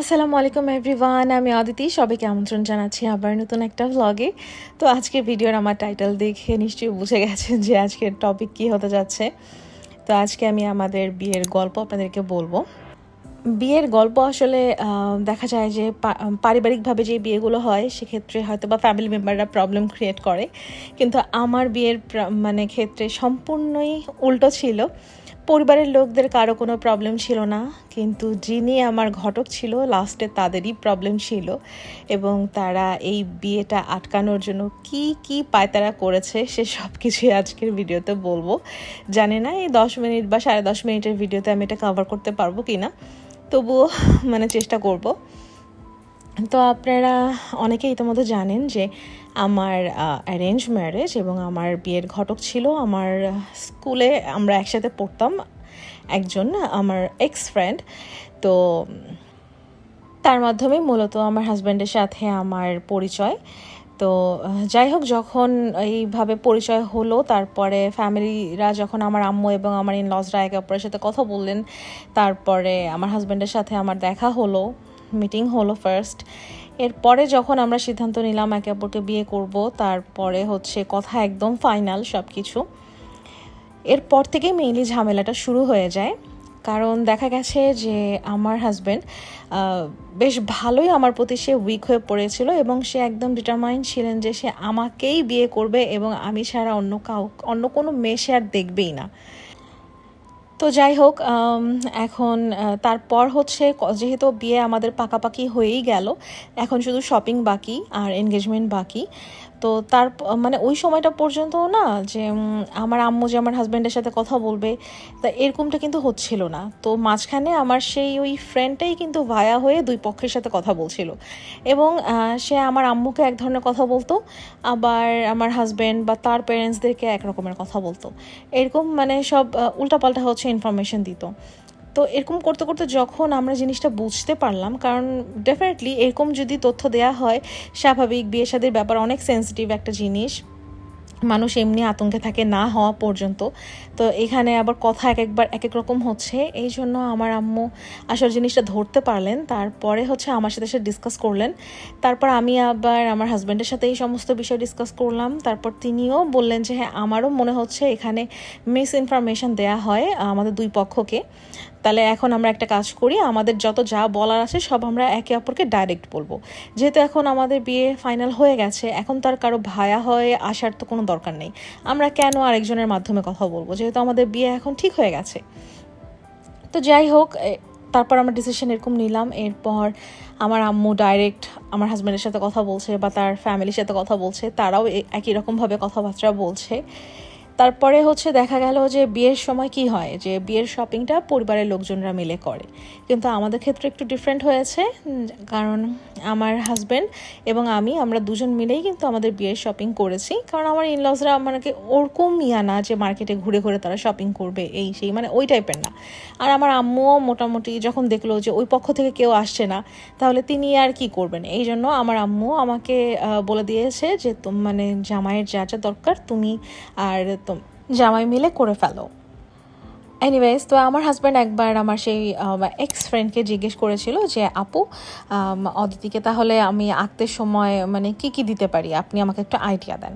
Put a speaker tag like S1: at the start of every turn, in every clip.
S1: আসসালামু আলাইকুম এভরিওয়ান আমি অদিতি সবাইকে আমন্ত্রণ জানাচ্ছি আবার নতুন একটা ভ্লগে তো আজকে ভিডিওর আমার টাইটেল দেখে নিশ্চয়ই বুঝে গেছেন যে আজকের টপিক কী হতে যাচ্ছে। তো আজকে আমি আমাদের বিয়ের গল্প আপনাদেরকে বলব। বিয়ের গল্প আসলে দেখা যায় যে পারিবারিকভাবে যে বিয়েগুলো হয়, সেক্ষেত্রে হয়তো বা ফ্যামিলি মেম্বাররা প্রবলেম ক্রিয়েট করে। কিন্তু আমার বিয়ের মানে ক্ষেত্রে সম্পূর্ণই উল্টো ছিল। পরিবারের লোকদের কারও কোনো প্রবলেম ছিল না, কিন্তু যিনি আমার ঘটক ছিল লাস্টে তাদেরই প্রবলেম ছিল এবং তারা এই বিয়েটা আটকানোর জন্য কি কি পায়তারা করেছে, সে সব কিছুই আজকের ভিডিওতে বলব। জানি না, এই দশ মিনিট বা সাড়ে দশ মিনিটের ভিডিওতে আমি এটা কভার করতে পারব কি না তবুও মানে চেষ্টা করব। তো আপনারা অনেকেই ইতিমধ্যে জানেন যে আমার অ্যারেঞ্জ ম্যারেজ এবং আমার বিয়ের ঘটক ছিল আমার স্কুলে আমরা একসাথে পড়তাম একজন আমার এক্স ফ্রেন্ড তো তার মাধ্যমে মূলত আমার হাজব্যান্ডের সাথে আমার পরিচয়। তো যাই হোক, যখন এইভাবে পরিচয় হলো, তারপরে ফ্যামিলিরা যখন আমার আম্মু এবং আমার ইন লজরা একে অপরের সাথে কথা বললেন, তারপরে আমার হাজব্যান্ডের সাথে আমার দেখা হলো মিটিং হলো ফার্স্ট এরপরে যখন আমরা সিদ্ধান্ত নিলাম একে অপরকে বিয়ে করব, তারপরে হচ্ছে কথা একদম ফাইনাল সব কিছু এরপর থেকেই মেইনলি ঝামেলাটা শুরু হয়ে যায়। কারণ দেখা গেছে যে আমার হাজব্যান্ড বেশ ভালোই আমার প্রতি সে উইক হয়ে পড়েছিল এবং সে একদম ডিটারমাইন্ড ছিলেন যে সে আমাকেই বিয়ে করবে এবং আমি ছাড়া অন্য কাউ, অন্য কোনো মেয়ে সে আর দেখবেই না। তো যাই হোক এখন তারপর হচ্ছে যেহেতু বিয়ে আমাদের পাকাপাকি হয়েই গেল, এখন শুধু শপিং বাকি আর এনগেজমেন্ট বাকি। তো তার মানে ওই সময়টা পর্যন্ত না যে আমার আম্মু যে আমার হাজব্যান্ডের সাথে কথা বলবে, তা এরকমটা কিন্তু হচ্ছিল না। তো মাঝখানে আমার সেই ওই ফ্রেন্ডটাই কিন্তু ভায়া হয়ে দুই পক্ষের সাথে কথা বলছিল। এবং সে আমার আম্মুকে এক ধরনের কথা বলতো, আবার আমার হাজব্যান্ড বা তার প্যারেন্টসদেরকে এক রকমের কথা বলতো। এরকম মানে সব উল্টাপাল্টা হচ্ছে ইনফরমেশন দিত। তো এরকম করতে করতে যখন আমরা জিনিসটা বুঝতে পারলাম, কারণ ডেফিনেটলি এরকম যদি তথ্য দেয়া হয়, স্বাভাবিক বিয়ে শাদির ব্যাপার অনেক সেন্সিটিভ একটা জিনিস। মানুষ এমনি আতঙ্কে থাকে না হওয়া পর্যন্ত। তো এখানে আবার কথা এক একবার এক এক রকম হচ্ছে। এই জন্য আমার আম্মু আসল জিনিসটা ধরতে পারলেন। তারপরে হচ্ছে আমার সাথে সে ডিসকাস করলেন। তারপর আমি আবার আমার হাজব্যান্ডের সাথে এই সমস্ত বিষয় ডিসকাস করলাম। তারপর তিনিও বললেন যে হ্যাঁ আমারও মনে হচ্ছে এখানে মিস ইনফরমেশন দেয়া হয় আমাদের দুই পক্ষকে। তাহলে এখন আমরা একটা কাজ করি, আমাদের যত যা বলার আছে সব আমরা একে অপরকে ডাইরেক্ট বলব। যেহেতু এখন আমাদের বিয়ে ফাইনাল হয়ে গেছে, এখন তার কারও ভায়া হয়ে আসার তো কোনো দরকার নেই। আমরা কেন আরেকজনের মাধ্যমে কথা বলব? যেহেতু আমাদের বিয়ে এখন ঠিক হয়ে গেছে। তো যাই হোক তারপর আমরা ডিসিশন এরকম নিলাম। এরপর আমার আম্মু ডাইরেক্ট আমার হাজব্যান্ডের সাথে কথা বলছে বা তার ফ্যামিলির সাথে কথা বলছে, তারাও একই রকমভাবে কথাবার্তা বলছে। তারপরে হচ্ছে দেখা গেল যে বিয়ের সময় কি হয়? যে বিয়ের শপিংটা পরিবারের লোকজনরা মিলে করে। কিন্তু আমাদের ক্ষেত্রে একটু ডিফারেন্ট হয়েছে কারণ আমার হাজব্যান্ড এবং আমি, আমরা দুজন মিলেই কিন্তু আমাদের বিয়ের শপিং করেছি। কারণ আমার ইনলসরা আমাকে ওরকম ইয়া না যে মার্কেটে ঘুরে ঘুরে তারা শপিং করবে, এই সেই মানে ওই টাইপের না। আর আমার আম্মুও মোটামুটি যখন দেখল যে ওই পক্ষ থেকে কেউ আসছে না, তাহলে তিনি আর কি করবেন? এই জন্য আমার আম্মু আমাকে বলে দিয়েছে যে মানে জামাইয়ের যা যা দরকার, তুমি আর জামাই মিলে করে ফেলো। এনিওয়েজ তো আমার হাজব্যান্ড একবার আমার সেই এক্স ফ্রেন্ডকে জিজ্ঞেস করেছিল যে, আপু অদিতিকে তাহলে আমি আঁকতে সময় মানে কি কি দিতে পারি? আপনি আমাকে একটা আইডিয়া দেন।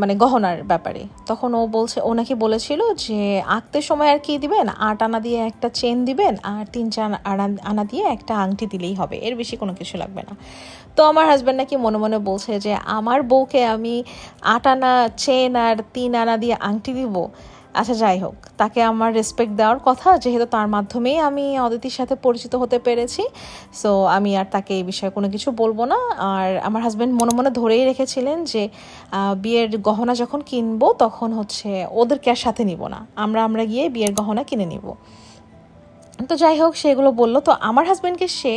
S1: মানে গহনার ব্যাপারে। তখন ও বলছে, ও নাকি বলেছিল যে, আঁকতে সময় আর কি দিবেন? আট আনা দিয়ে একটা চেন দিবেন, আর তিন চার আনা দিয়ে একটা আংটি দিলেই হবে। এর বেশি কোনো কিছু লাগবে না। তো আমার হাজব্যান্ড নাকি মনে মনে বলছে যে, আমার বউকে আমি আট আনা, চেন আর তিন আনা দিয়ে আংটি দিব আচ্ছা যাই হোক। তাকে আমার রেসপেক্ট দেওয়ার কথা, যেহেতু তার মাধ্যমেই আমি অদিতির সাথে পরিচিত হতে পেরেছি। সো আমি আর তাকে এই বিষয়ে কোনো কিছু বলব না। আর আমার হাজব্যান্ড মনে মনে ধরেই রেখেছিলেন যে বিয়ের গহনা যখন কিনবো, তখন হচ্ছে ওদেরকে আর সাথে নিব না। আমরা আমরা গিয়ে বিয়ের গহনা কিনে নিব। তো যাই হোক সেগুলো বলল। তো আমার হাজব্যান্ডকে সে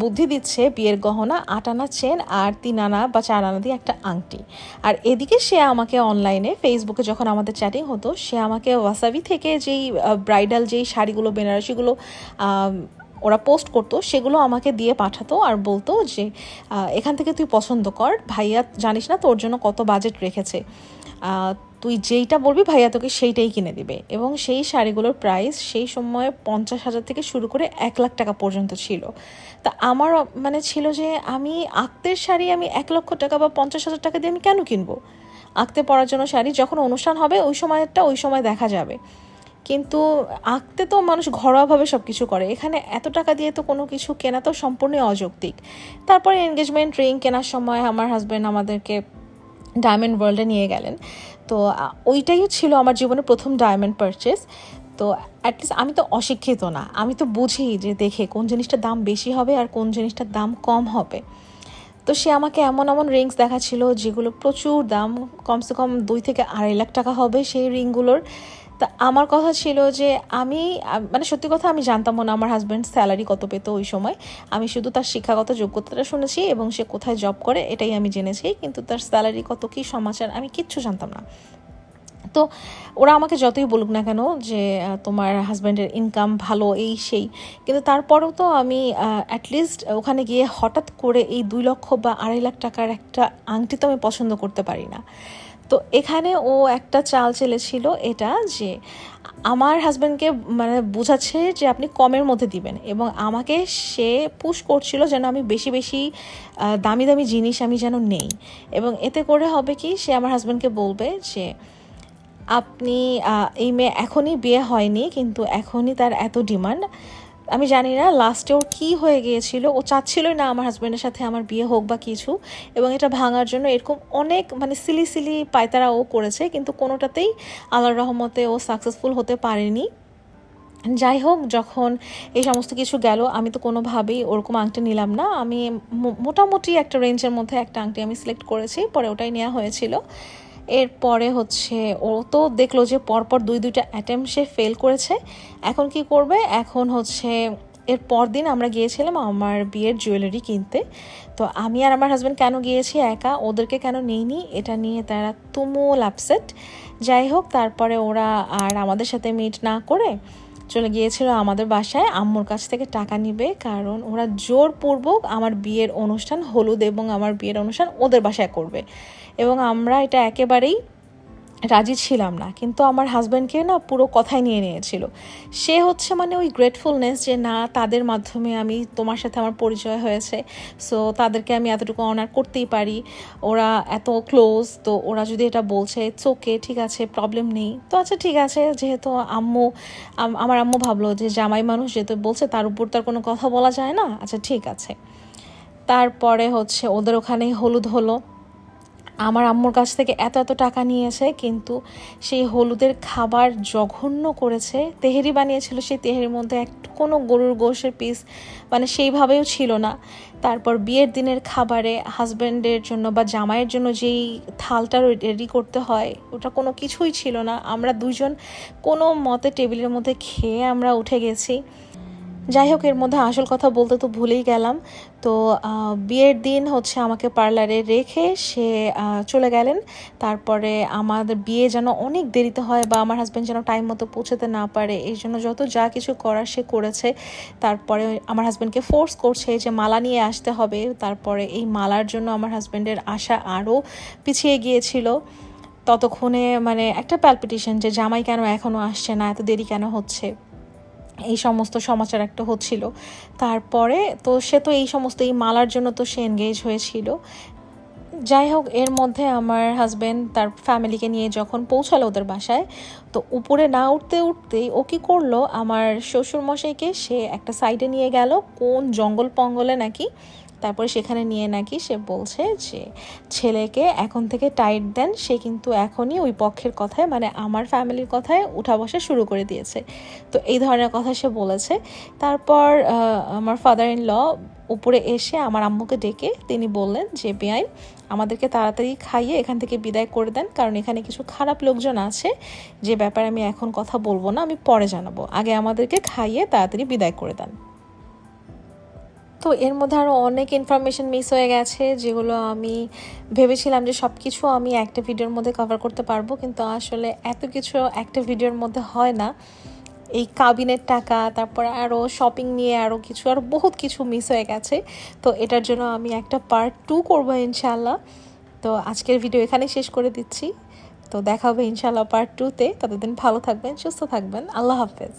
S1: বুদ্ধি দিচ্ছে বিয়ের গহনা, আট আনা চেন আর তিন আনা বা চার আনা দিয়ে একটা আংটি। আর এদিকে সে আমাকে অনলাইনে ফেসবুকে যখন আমাদের চ্যাটিং হতো, সে আমাকে ওয়াসাবি থেকে যেই ব্রাইডাল যেই শাড়িগুলো, বেনারসিগুলো ওরা পোস্ট করতো, সেগুলো আমাকে দিয়ে পাঠাতো আর বলতো যে এখান থেকে তুই পছন্দ কর, ভাইয়া জানিস না তোর জন্য কত বাজেট রেখেছে। তুই যেইটা বলবি ভাইয়া তোকে সেইটাই কিনে দিবে। এবং সেই শাড়িগুলোর প্রাইস সেই সময়ে পঞ্চাশ হাজার থেকে শুরু করে এক লাখ টাকা পর্যন্ত ছিল। তা আমার মানে ছিল যে আমি আক্তের শাড়ি আমি এক লক্ষ টাকা বা পঞ্চাশ হাজার টাকা দিয়ে আমি কেন কিনবো? আঁকতে পড়ার জন্য শাড়ি যখন অনুষ্ঠান হবে ওই সময়টা ওই সময় দেখা যাবে। কিন্তু আঁকতে তো মানুষ ঘরোয়াভাবে সব কিছু করে। এখানে এত টাকা দিয়ে তো কোনো কিছু কেনা তো সম্পূর্ণই অযৌক্তিক। তারপরে এনগেজমেন্ট রিং কেনার সময় আমার হাজব্যান্ড আমাদেরকে ডায়মন্ড ওয়ার্ল্ডে নিয়ে গেলেন। তো ওইটাই ছিল আমার জীবনে প্রথম ডায়মন্ড পারচেস তো অ্যাটলিস্ট আমি তো অশিক্ষিত না। আমি তো বুঝি যে, দেখে কোন জিনিসটার দাম বেশি হবে আর কোন জিনিসটার দাম কম হবে। তো সে আমাকে এমন এমন রিংস দেখাচ্ছিল যেগুলো প্রচুর দাম, কমসে কম দুই থেকে আড়াই লাখ টাকা হবে সেই রিংগুলোর তা আমার কথা ছিল যে আমি মানে সত্যি কথা আমি জানতাম না আমার হাজব্যান্ড স্যালারি কত পেতো ওই সময়। আমি শুধু তার শিক্ষাগত যোগ্যতাটা শুনেছি এবং সে কোথায় জব করে এটাই আমি জেনেছি, কিন্তু তার স্যালারি কত কী সমাচার আমি কিচ্ছু জানতাম না। তো ওরা আমাকে যতই বলুক না কেন যে তোমার হাজব্যান্ডের ইনকাম ভালো, এই সেই, কিন্তু তারপরেও তো আমি অ্যাটলিস্ট ওখানে গিয়ে হঠাৎ করে এই দুই লক্ষ বা আড়াই লাখ টাকার একটা আংটি তো আমি পছন্দ করতে পারি না। তো এখানে ও একটা চাল চেলেছিল, এটা যে আমার হাজব্যান্ডকে মানে বোঝাচ্ছে যে আপনি কমের মধ্যে দিবেন এবং আমাকে সে পুশ করছিল যেন আমি বেশি বেশি দামি দামি জিনিস আমি যেন নেই। এবং এতে করে হবে কি, সে আমার হাজব্যান্ডকে বলবে যে, আপনি এই মেয়ে এখনই বিয়ে হয়নি, কিন্তু এখনই তার এত ডিমান্ড আমি জানি না লাস্টে ওর কী হয়ে গিয়েছিল, ও চাচ্ছিলই না আমার হাজব্যান্ডের সাথে আমার বিয়ে হোক বা কিছু, এবং এটা ভাঙার জন্য এরকম অনেক মানে সিলি সিলি পায়তারা ও করেছে, কিন্তু কোনোটাতেই আল্লাহর রহমতে ও সাকসেসফুল হতে পারেনি। যাই হোক, যখন এই সমস্ত কিছু গেল, আমি তো কোনোভাবেই ওরকম আংটি নিলাম না, আমি মোটামুটি একটা রেঞ্জের মধ্যে একটা আংটি আমি সিলেক্ট করেছি, পরে ওটাই নেওয়া হয়েছিল। এরপরে হচ্ছে ও তো দেখল যে পরপর দুই, দুইটা অ্যাটেম্প সে ফেল করেছে। এখন কি করবে? এখন হচ্ছে এর পর দিন আমরা গিয়েছিলাম আমার বিয়ের জুয়েলারি কিনতে। তো আমি আর আমার হাজব্যান্ড কেন গিয়েছি একা? ওদেরকে কেন নেইনি? এটা নিয়ে তারা তুমুল আপসেট যাই হোক, তারপরে ওরা আর আমাদের সাথে মিট না করে চলে গিয়েছিল আমাদের বাসায়। আম্মুর কাছ থেকে টাকা নিবে, কারণ ওরা জোরপূর্বক আমার বিয়ের অনুষ্ঠান, হলুদ এবং আমার বিয়ের অনুষ্ঠান ওদের বাসায় করবে। এবং আমরা এটা একেবারেই রাজি ছিলাম না, কিন্তু আমার হাজব্যান্ডকে না পুরো কথাই নিয়ে নিয়েছিল। সে হচ্ছে মানে ওই গ্রেটফুলনেস যে, না, তাদের মাধ্যমে আমি তোমার সাথে আমার পরিচয় হয়েছে সো তাদেরকে আমি এতটুকু অনার করতেই পারি। ওরা এত ক্লোজ তো ওরা যদি এটা বলছে চোখে ঠিক আছে প্রবলেম নেই। তো আচ্ছা ঠিক আছে, যেহেতু আম্মু আমার আম্মু ভাবলো যে, জামাই মানুষ যেহেতু বলছে, তার উপর তার কোনো কথা বলা যায় না? আচ্ছা ঠিক আছে। তারপরে হচ্ছে ওদের ওখানেই হলুদ হলো। আমার আম্মুর কাছ থেকে এত এত টাকা নিয়েছে, কিন্তু সেই হলুদের খাবার জঘন্য করেছে। তেহেরি বানিয়েছিল, সেই তেহেরির মধ্যে এক কোনো গরুর গোশের পিস মানে সেইভাবেও ছিল না। তারপর বিয়ের দিনের খাবারে হাজব্যান্ডের জন্য বা জামাইয়ের জন্য যেই থালটা রেডি করতে হয়, ওটা কোনো কিছুই ছিল না। আমরা দুজন কোনো মতে টেবিলের মধ্যে খেয়ে আমরা উঠে গেছি। যাই হোক, এর মধ্যে আসল কথা বলতে তো ভুলেই গেলাম। তো বিয়ের দিন হচ্ছে আমাকে পার্লারে রেখে সে চলে গেলেন। তারপরে আমাদের বিয়ে যেন অনেক দেরিতে হয় বা আমার হাজব্যান্ড যেন টাইম মতো পৌঁছাতে না পারে এই জন্য যত যা কিছু করার সে করেছে। তারপরে আমার হাজব্যান্ডকে ফোর্স করছে যে মালা নিয়ে আসতে হবে। তারপরে এই মালার জন্য আমার হাজব্যান্ডের আশা আরও পিছিয়ে গিয়েছিল। ততক্ষণে মানে একটা প্যালপিটেশন যে জামাই কেন এখনও আসছে না? এত দেরি কেন হচ্ছে? এই সমস্ত সমাচার একটা হচ্ছিল। তারপরে তো সে তো এই সমস্ত, এই মালার জন্য তো সে এনগেজ হয়েছিল। যাই হোক, এর মধ্যে আমার হাজব্যান্ড তার ফ্যামিলিকে নিয়ে যখন পৌঁছালো ওদের বাসায়, তো উপরে না উঠতে উঠতেই ও কী করল, আমার শ্বশুরমশাইকে সে একটা সাইডে নিয়ে গেল, কোন জঙ্গল পঙ্গলে নাকি তারপরে সেখানে নিয়ে নাকি সে বলছে যে, ছেলেকে এখন থেকে টাইট দেন, সে কিন্তু এখনই ওই পক্ষের কথায় মানে আমার ফ্যামিলির কথায় উঠা বসা শুরু করে দিয়েছে। তো এই ধরনের কথা সে বলেছে। তারপর আমার ফাদার ইন ল উপরে এসে আমার আম্মুকে ডেকে তিনি বললেন যে, বেআইন, আমাদেরকে তাড়াতাড়ি খাইয়ে এখান থেকে বিদায় করে দেন, কারণ এখানে কিছু খারাপ লোকজন আছে। যে ব্যাপারে আমি এখন কথা বলব না, আমি পরে জানাব। আগে আমাদেরকে খাইয়ে তাড়াতাড়ি বিদায় করে দেন। তো এর মধ্যে আরও অনেক ইনফরমেশন মিস হয়ে গেছে, যেগুলো আমি ভেবেছিলাম যে সব কিছু আমি একটা ভিডিওর মধ্যে কভার করতে পারব, কিন্তু আসলে এত কিছু একটা ভিডিওর মধ্যে হয় না। এই কাবিনের টাকা, তারপর আরও শপিং নিয়ে আরও কিছু আরও বহুত কিছু মিস হয়ে গেছে। তো এটার জন্য আমি একটা পার্ট টু করব ইনশাল্লাহ তো আজকের ভিডিও এখানে শেষ করে দিচ্ছি। তো দেখা হবে ইনশাল্লাহ পার্ট টুতে ততদিন ভালো থাকবেন, সুস্থ থাকবেন। আল্লাহ হাফেজ।